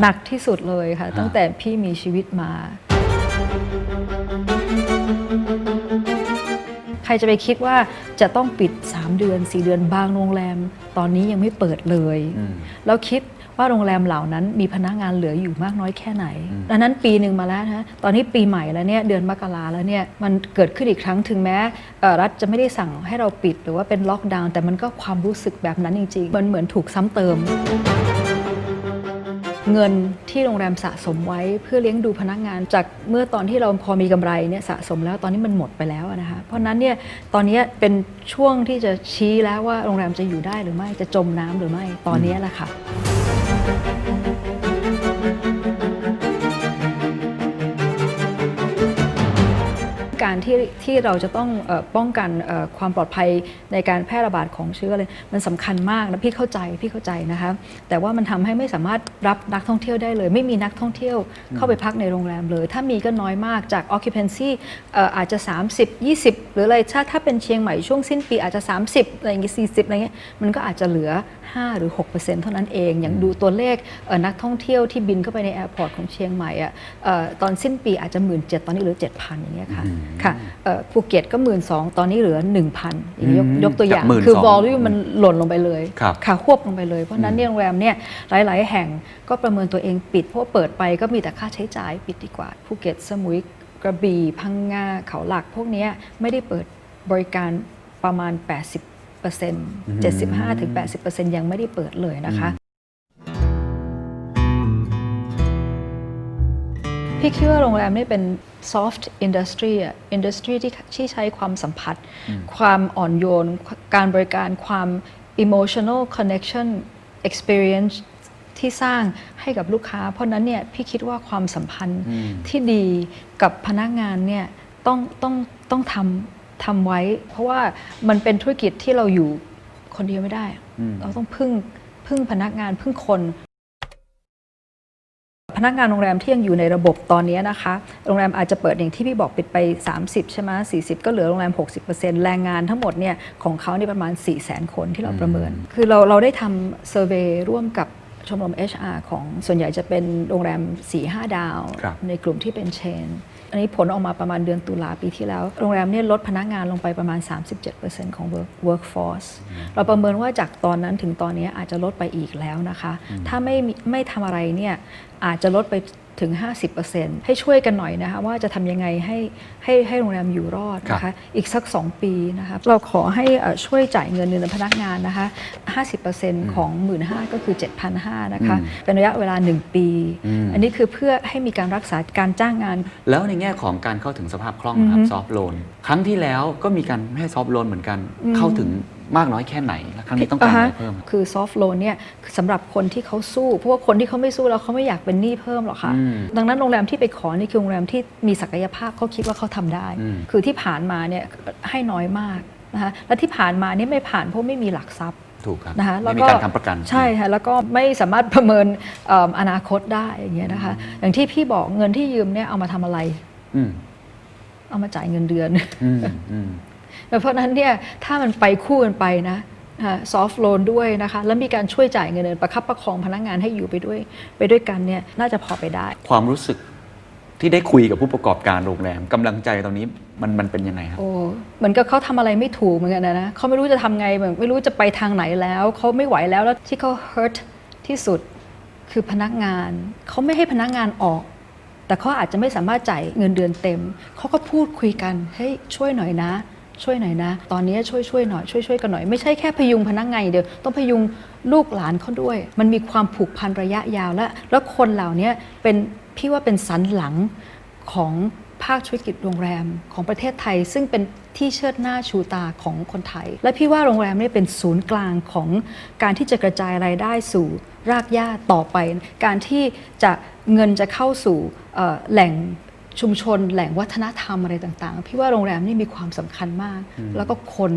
หนักที่สุดเลยค่ะฮะตั้งแต่พี่มีชีวิตมา ใครจะไปคิดว่าจะต้องปิด 3 เดือน 4 เดือนบางโรงแรม ตอนนี้ยังไม่เปิดเลยอืมแล้วคิดว่าโรงแรมเหล่านั้นมีพนักงานเหลืออยู่มากน้อยแค่ไหนอืมดังนั้นปีหนึ่งมาแล้วนะตอนนี้ปีใหม่แล้วเนี่ยเดือนมกราแล้วเนี่ยมันเกิดขึ้นอีกครั้งถึงแม้เอ่อรัฐจะไม่ได้สั่งให้เราปิดหรือว่าเป็นล็อกดาวน์แต่มันก็ความรู้สึกแบบนั้นจริงๆมันเหมือนถูกซ้ำเติม เงินที่โรงแรมสะสมไว้เพื่อเลี้ยงดูพนักงาน จากเมื่อตอนที่เราพอมีกำไรเนี่ยสะสมแล้วตอนนี้มันหมดไปแล้วนะคะเพราะฉะนั้นเนี่ยตอนนี้เป็นช่วงที่จะชี้แล้วว่าโรงแรมจะอยู่ได้หรือไม่จะจมน้ำหรือไม่ตอนนี้แหละค่ะ การที่ที่เราจะต้องเออป้องกันเอ่อความปลอดภัยในการแพร่ระบาดของเชื้อเลยมันสำคัญมากนะพี่เข้าใจพี่เข้าใจนะคะแต่ว่ามันทำให้ไม่สามารถรับนักท่องเที่ยวได้เลย ไม่มีนักท่องเที่ยวเข้าไปพักในโรงแรมเลย ถ้ามีก็น้อยมากจาก occupancy เอ่ออาจจะ 30 20 หรืออะไรถ้าถ้าเป็นเชียงใหม่ช่วงสิ้นปีอาจจะ 30อะไรอย่างงี้40อะไรเงี้ยมันก็อาจจะเหลือ 5 หรือ 6%เท่านั้นเอง อย่างดูตัวเลขเอ่อนักท่องเที่ยวที่บินเข้าไปในแอร์พอร์ตของเชียงใหม่อะเอ่อตอนสิ้นปีอาจจะ1 7 0 0ตอนนี้เหลือ7,000อย่างเงี้ยค่ะอืมค่ะเอ่อภูเก็ตก็1 2ื่นตอนนี้เหลือ 1,000อย่างนี้ยกอืมยกตัวอย่างจาก12,000คือ volume มันหล่นลงไปเลยครับค่ะควบลงไปเลย เพราะฉะนั้นเนี่ยโรงแรมเนี่ยหลาย ๆ แห่งก็ประเมินตัวเองปิด เพราะว่าเปิดไปก็มีแต่ค่าใช้จ่ายปิดดีกว่าภูเก็ตสมุยกระบี่พังงาเขาหลัก พวกเนี้ยไม่ได้เปิดบริการประมาณ 80% 75-80%ยังไม่ได้เปิดเลยนะคะ พี่คิดว่าโรงแรมนี่เป็น soft industry อะ industry ที่ที่ใช้ความสัมผัส ความอ่อนโยน การบริการความ emotional connection experience ที่สร้างให้กับลูกค้า เพราะฉะนั้นเนี่ยพี่คิดว่าความสัมพันธ์อืมที่ดีกับพนักงานเนี่ยต้องต้องต้องทำทำไว้ เพราะว่ามันเป็นธุรกิจที่เราอยู่คนเดียวไม่ได้อืมเราต้องพึ่งพึ่งพนักงานพึ่งคนพ นักงานโรงแรมที่ยังอยู่ในระบบตอนนี้นะคะ โรงแรมอาจจะเปิดอย่างที่พี่บอกปิดไป 30 ใช่ไหม40ก็เหลือโรงแรม 60%แรงงานทั้งหมดเนี่ยของเขานี่ประมาณ 4 0 0 0 0 0 คนที่เราประเมิน คือเราเราได้ทำเซอร์เวยร่วมกับ ชมรม HR ของส่วนใหญ่จะเป็นโรงแรม 4-5 ดาว ครับในกลุ่มที่เป็นเชน อันนี้ผลออกมาประมาณเดือนตุลาปีที่แล้ว โรงแรมเนี่ยลดพนักงานลงไปประมาณ 37%ของ work workforce เราประเมินว่าจากตอนนั้นถึงตอนนี้อาจจะลดไปอีกแล้วนะคะ ถ้าไม่มีไม่ทำอะไรเนี่ยอาจจะลดไป ถึง 50%ให้ช่วยกันหน่อยนะคะว่าจะทำยังไงให้ให้ให้โรงแรมอยู่รอดนะครัคะบอีกสัก 2 ปีนะคะเราขอให้เอ่อช่วยจ่ายเงินเดือนพนักงานนะคะ50%ของ 1 5ื่นก็คือ 7,500นะคะอืมเป็นระยะเวลา 1 ปีอืมอันนี้คือเพื่อให้มีการรักษาการจ้างงาน แล้วในแง่ของการเข้าถึงสภาพคล่องนะครับอือฮึซอฟท์โลนครั้งที่แล้วก็มีการให้ซอฟท์โลนเหมือนกันอืมเข้าถึงมากน้อยแค่ไหนและครั้งนี้ต้องการอะไรเพิ่ม คือ soft loan เนี่ยสำหรับคนที่เขาสู้ เพราะว่าคนที่เขาไม่สู้แล้วเขาไม่อยากเป็นหนี้เพิ่มหรอกค่ะ อืมดังนั้นโรงแรมที่ไปขอนี่คือโรงแรมที่มีศักยภาพเขาคิดว่าเขาทำได้ อืม คือที่ผ่านมาเนี่ยให้น้อยมากนะคะและที่ผ่านมาเนี่ยไม่ผ่านเพราะไม่มีหลักทรัพย์ ถูกครับนะคะไม่มีการทำประกัน ใช่ค่ะแล้วก็ไม่สามารถประเมินเอิ่มอนาคตได้อย่างเงี้ยนะคะ อย่างที่พี่บอกเงินที่ยืมเนี่ยเอามาทำอะไร อืมเอามาจ่ายเงินเดือน อืมอืม เพราะฉะนั้นเนี่ยถ้ามันไปคู่กันไปนะซอฟท์โลนด้วยนะคะ แล้วมีการช่วยจ่ายเงินเดือนประคับประคองพนักงานให้อยู่ไปด้วย ไปด้วยกันเนี่ยน่าจะพอไปได้ ความรู้สึกที่ได้คุยกับผู้ประกอบการโรงแรมกำลังใจตอนนี้มันมันเป็นยังไงครับโอ้เหมือนกับเขาทำอะไรไม่ถูกเหมือนกันนะนะเขาไม่รู้จะทำไงเหมือนไม่รู้จะไปทางไหนแล้วเขาไม่ไหวแล้วแล้วที่เขา hurt ที่สุดคือพนักงานเขาไม่ให้พนักงานออก แต่เขาอาจจะไม่สามารถจ่ายเงินเดือนเต็มเขาก็พูดคุยกันเฮ้ยช่วยหน่อยนะ ช่วยหน่อยนะ ตอนนี้ช่วยช่วยหน่อยช่วยช่วยกันหน่อย ไม่ใช่แค่พยุงพนักงานอย่างเดียว ต้องพยุงลูกหลานเขาด้วย มันมีความผูกพันระยะยาวและแล้วคนเหล่านี้เป็นพี่ว่าเป็นสันหลังของภาคธุรกิจโรงแรมของประเทศไทย ซึ่งเป็นที่เชิดหน้าชูตาของคนไทย และพี่ว่าโรงแรมนี่เป็นศูนย์กลางของการที่จะกระจายรายได้สู่รากหญ้าต่อไป การที่จะเงินจะเข้าสู่แหล่ง ชุมชนแหล่งวัฒนธรรมอะไรต่างๆ พี่ว่าโรงแรมนี่มีความสำคัญมาก แล้วก็คน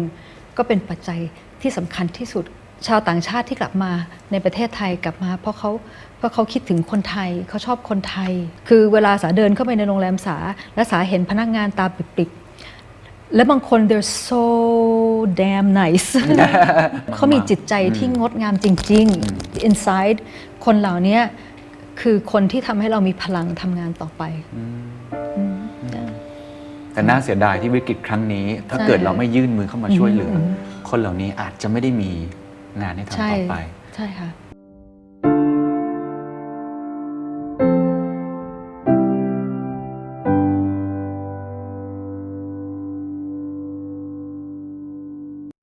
ก็เป็นปัจจัยที่สำคัญที่สุดชาวต่างชาติที่กลับมาในประเทศไทยกลับมา เพราะเขาเพราะเขาคิดถึงคนไทยเขาชอบคนไทย คือเวลาสาเดินเข้าไปในโรงแรมสาและสาเห็นพนักงานตาปิบๆและบางคน they're so damn nice เขามีจิตใจที่งดงามจริง ๆ inside คนเหล่านี้คือคนที่ทำให้เรามีพลังทำงานต่อไปอืมจ้ะ แต่น่าเสียดายที่วิกฤตครั้งนี้ ถ้าใช่เกิดเราไม่ยื่นมือเข้ามาช่วยเหลืออมคนเหล่านี้อาจจะไม่ได้มีงานให้ใช่ทำต่อไป ใช่ค่ะ